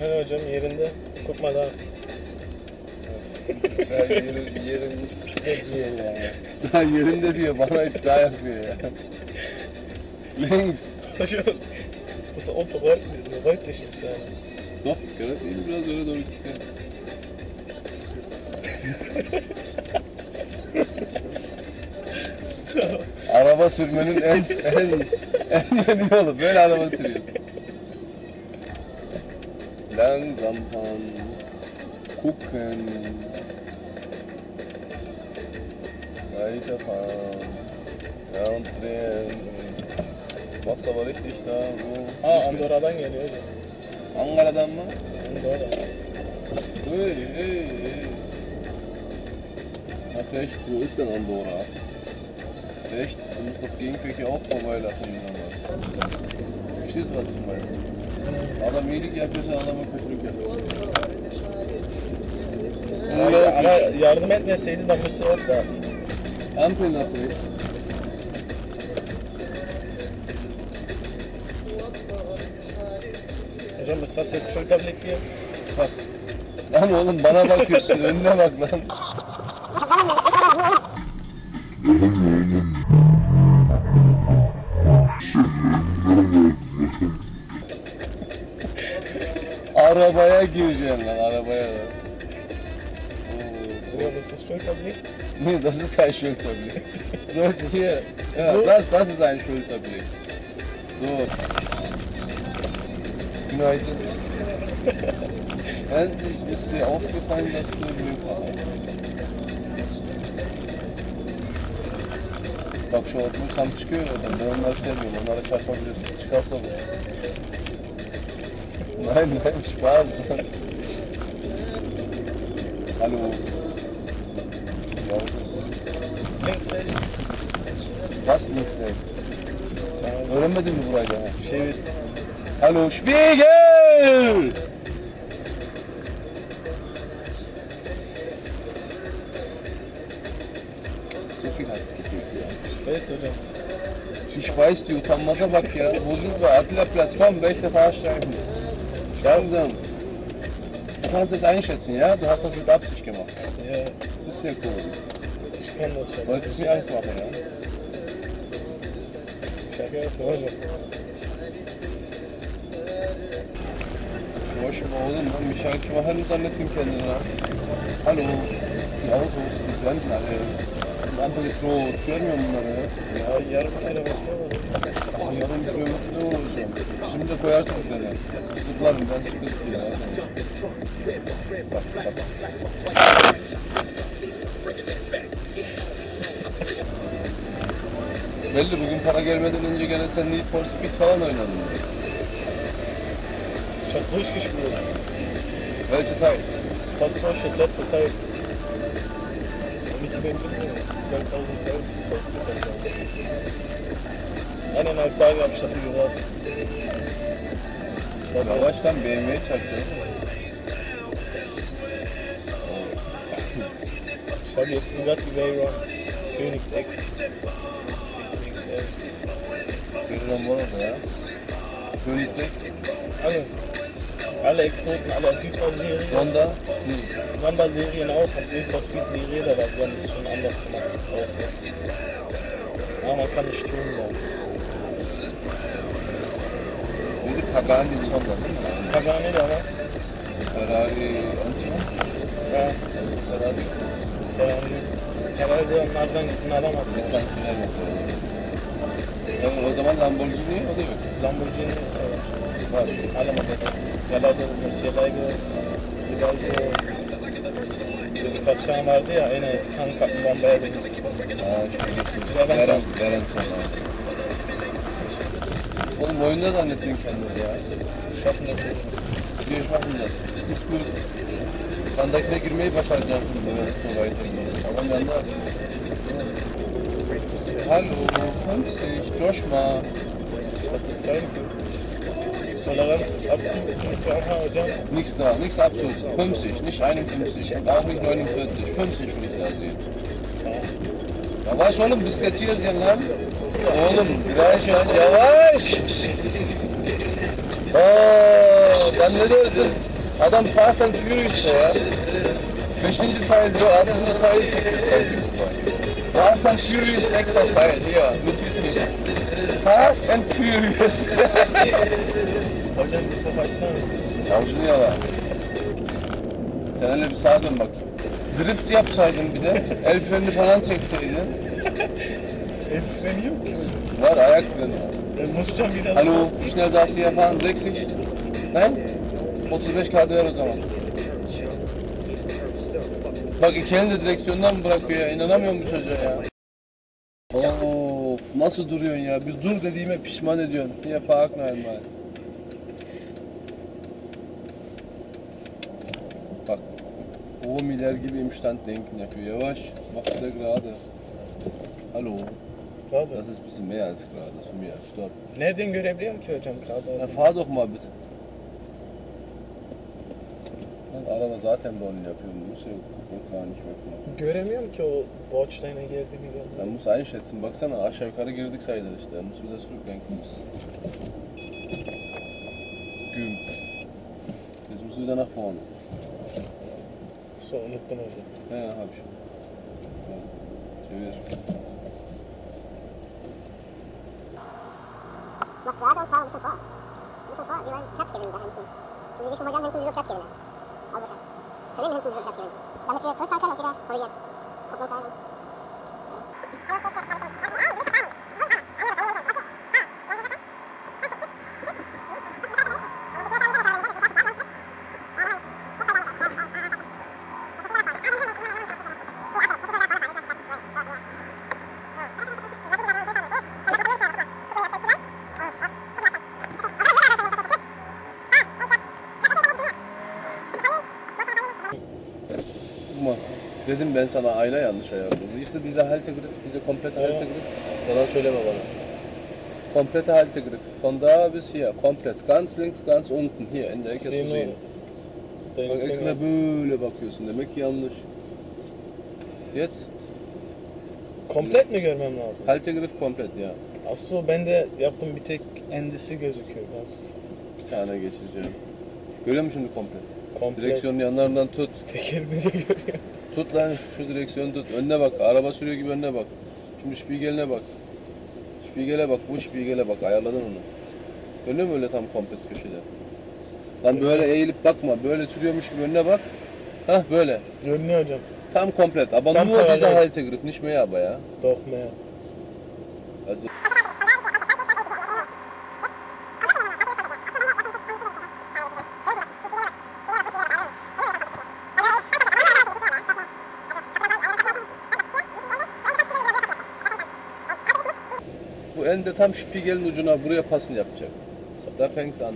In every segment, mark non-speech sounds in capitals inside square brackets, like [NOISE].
He hocam yerinde. Kopmadan. Ya yerin, yerin ne diyor ya? Daha yerinde diyor bana iddia yapıyor ya. Links. Hocam. Autobahn, diese Leute sich nicht sagen. Doch, gehört değil biraz öyle doğru gitti. [LAUGHS] araba sürmenin en en en yeni yolu. Böyle araba sürüyorsun. Langsam fahren, gucken, weiterfahren, ja und drehen. Mach's aber richtig da. Wo? Ha Andorra'dan geliyor. Ankara'dan mı? Andorra. Hey, hey, hey. Ach rechts, wo ist denn Andorra? Rechts, du musst doch Gegenverkehr auch vorbeilassen. Verstehst du, was ich meine? Adam iyilik yapıyorsa adama kötülük yapıyor. Ama, yardım etmeseydi de müstü yok da. Nach rechts. Hocam ist das jetzt Schulterblick hier? Bas. Lan oğlum bana bakıyorsun, önüne bak lan. Arabaya gireceksin lan, arabaya. Oo. Hocam ist das Schulterblick? Nee, das ist kein Schulterblick. So, hier. Ja, So? das, das ist ein Schulterblick. So. Günaydın. Endlich ist dir aufgefallen, dass du Glück hast. Bak şu oturursam çıkıyor oradan. Ben onları sevmiyorum. Onlara çarpabilirsin. Çıkarsa bu. Nein, nein, Spaß. Hallo. Ja, Links rechts. Was links rechts? Öğrenmedin mi burayı daha? Şey Hallo Spiegel! So viel hat's gefehlt ya. Weiß hocam. Ich weiß, die utanmaza bak ya. Wo sind wir? Attila-Platz. Komm, rechter Fahrstreifen. Langsam. Du kannst das einschätzen, ja? Du hast das mit Absicht gemacht. Ja, Das ist ja cool. ich kann das schon. Wolltest mir Angst machen, ja? Şaka yaptım hocam. Boşma oğlum lan Michael Schumacher mı zannettin kendini lan? Hallo, die Autos, die blenden alle. Ampel ist rot, görmüyor bunları ya? Ya yarım kere bakıyor. Yarın kilometre ne olacağım? Şimdi de koyarsın frene. Zıplarım ben sıkıntı ya. Belli bugün para gelmeden önce gene sen Need for Speed falan oynadın. Çok durchgespielt. Welche Teil? Kontrolschritt, letzter Teil. En in Ottawa op stabiel op. Dat nou, was dan BMW, zou ik Sorry, ik vergat die Weyron. Phoenix X. Phoenix X. Phoenix X. Phoenix X. Phoenix X. Phoenix X. alle Exoten, alle Hydra-Serien. Sonder? Hm. Samba-Serien auch, hat Ultra-Speed-Serie, da war es schon anders gemacht. Ja, man kann nicht tun, ja. Wurde Pagani Sonder? Pagani, da war. Ferrari Anzug? Ja. Ferrari. Ferrari. Ähm, Ferrari, der am Anfang ist ein Alarm. Jetzt sagst du ja noch. Yani o zaman Lamborghini o da yok. Lamborghini mesela Var. alamadım. Yaladı, Mürsiye'daydı, Hidalgo, bir birkaç tane vardı ya, aynı kan benziyor. Ha şey getirdi. Levent Veren, var. veren sonra. Oğlum oyunda zannettin kendini ya. Bir machen das. Das ist gut. Sandakine girmeyi başaracaksın böyle sonra weitergehen. Adam yanında. Abzug, für Anfang hocam. Nichts da, nichts absolut. 50, nicht 51, auch nicht 49. 50 will ich da sehen. Yavaş oğlum bisikletçi yazıyorsun lan. Oğlum yavaş lan yavaş. Oo, sen ne diyorsun? Adam Fast and Furious ya. Beşinci sahil diyor, altıncı sahil çekiyor sanki. Fast and Furious extra sahil ya. Lütfüsün. Fast and Furious. Hocam bir. Avucunu yala. Sen hele bir sağa dön bak. Drift yapsaydın bir de. El freni falan çekseydin. El freni yok ki. Var ayak freni. Ben Muscan biraz... Hallo, schnell darfst du hier fahren? 60? Nein? 35 kağıdı ver o zaman. Bak iki elini direksiyondan bırakıyor ya? İnanamıyorum bu çocuğa ya. Of nasıl duruyorsun ya? Bir dur dediğime pişman ediyorsun. Park noch einmal. Bak. O milyar gibi im Stand denken yapıyor. Yavaş. Mach wieder gerade. Hallo. Abi, Das ist ein bisschen mehr als gerade. Von mir. Stopp. Nereden görebiliyorum ki hocam Dann kağıdı? fahr doch mal bitte. Lan araba zaten de onu yapıyor. Muss ja yok nicht wegmachen. Göremiyorum ki o Bordstein'e geldi mi geldi. Dann muss einschätzen. Baksana aşağı yukarı girdik sayılır işte. Dann muss wieder zurücklenken. Güm. Jetzt musst du wieder nach vorne. Sonra unuttum hocam. İch schon. Ja. Çevir. Und fahr ein bisschen vor. Ein bisschen vor, wie beim Platzgewinn da hinten. Şimdi diyeceksin hocam hinten wieso Platzgewinne? Al boşa. Söyleyeyim mi hinten wieso Platzgewinne? خلينا نكون زي الكافرين لما تيجي تشوفها كانت كده قوية خصوصا Dedim ben sana ayna yanlış ayarladı. Siehst du diese Haltegriff, diese komplette Ja. Haltegriff? Yalan söyleme bana. Komplette Haltegriff. Von da bis hier. Komplett. Ganz links, ganz unten. Hier in der Ecke zu Sehen Bak ekstra böyle bakıyorsun. Demek ki yanlış. Jetzt. Komplet mi görmem lazım? Haltegriff komplett ya. Aslında ben de yaptım bir tek endisi gözüküyor. biraz. Bir tane geçireceğim. Görüyor musun şimdi? Komplet. Direksiyonun yanlarından tut. Tekerimi de görüyor. Tut lan şu direksiyonu tut. Önüne bak. Araba sürüyor gibi önüne bak. Şimdi spiegeline bak. Spiegele bak. Bu spiegele bak. Ayarladın onu. Görüyor musun öyle tam komplet köşede? Lan böyle eğilip bakma. Böyle sürüyormuş gibi önüne bak. Hah böyle. Görünüyor hocam. Tam komplett. Aber Tam nur diese parallel. Haltegriff, nicht mehr aber ja. Doch mehr. Bu ende tam spiegelin ucuna buraya pasını yapacak. Da fängt's an.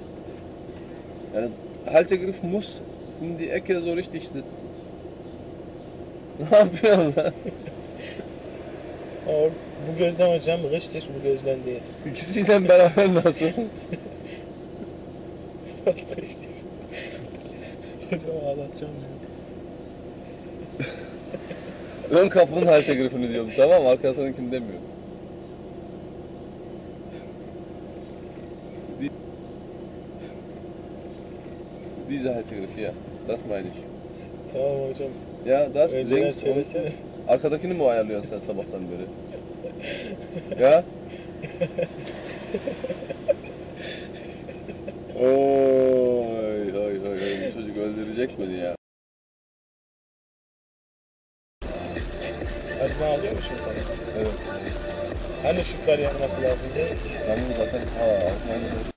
Yani Haltegriff muss in die Ecke so richtig sitzen. Ne yapıyorsun lan? Bu gözden hocam richtig bu gözden değil. İkisiyle beraber nasıl? [LAUGHS] Richtig. hocam ağlatacağım ya. Ön kapının Haltegrif'ini diyorum tamam? Arkasınınkini demiyorum. Diese Haltegriff hier. Das meine ich. Tamam hocam. Ja, das Önceden links söylesene. arkadakini mi ayarlıyorsun sen sabahtan beri? ya? Oy oy oy oy bu çocuk öldürecek beni ya. Ben alıyor musun? Evet. Hani şıklar yanması lazımdı? Ben bunu zaten ha, Almanya'da